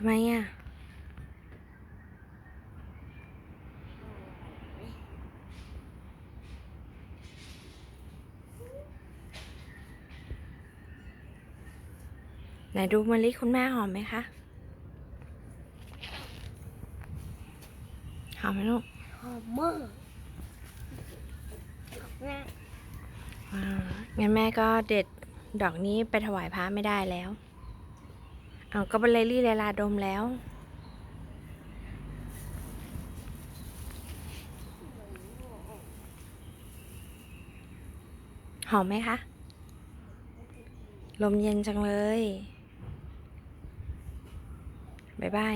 ำไมอะไหนดูมะลิคุณแม่หอมไหมคะ หอมไหมลูก หอมมากแม่อ่างั้นแม่ก็เด็ดดอกนี้ไปถวายพระไม่ได้แล้ว เอาก็เป็นเลลี่เลลาดมแล้ว หอมไหมคะ ลมเย็นจังเลย บ๊ายบาย